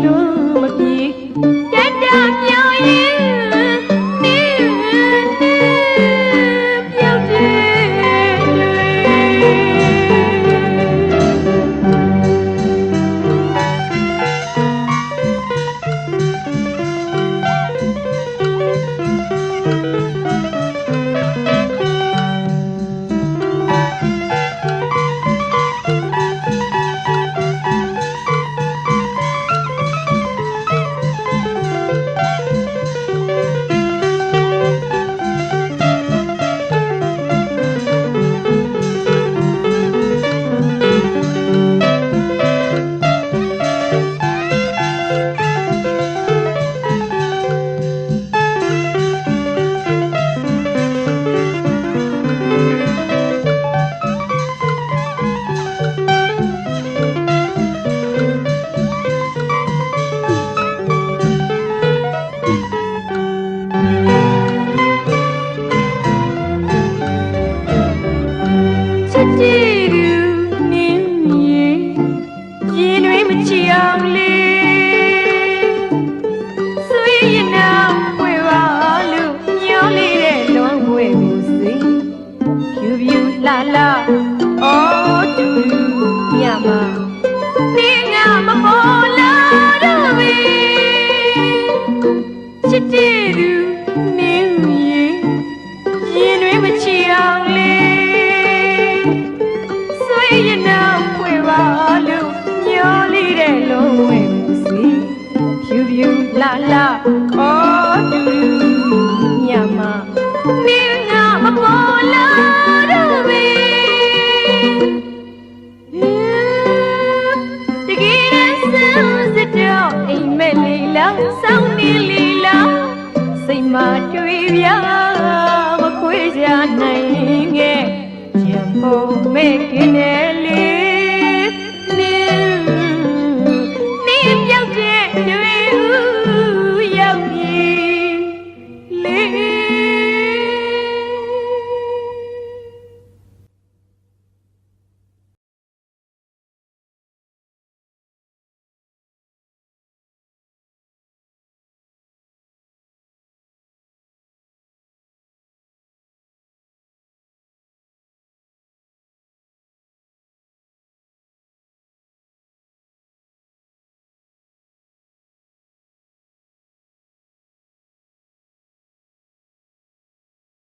श्याम ကြည့်သူနင်းမြေရင်တွင်မချီအောင်လေဆွေရနာဝေဝါလို့မျောလေးတဲ့လွန်ဝေမျိုးစီဖြူဖြူလာလာ လူလာလာခေါ်တူညမမင်းငါမပေါ်လာတော့ဘယ်တကယ်နဲ့စမ်းစစ်တော့အိမ်မက်လေးလောင်းဆောင်နေလေးလောင်းစိတ်မတွေ့ပြမခွေးကြနိုင်ငယ်ချင်ဖို့မဲ့ကင်းလေ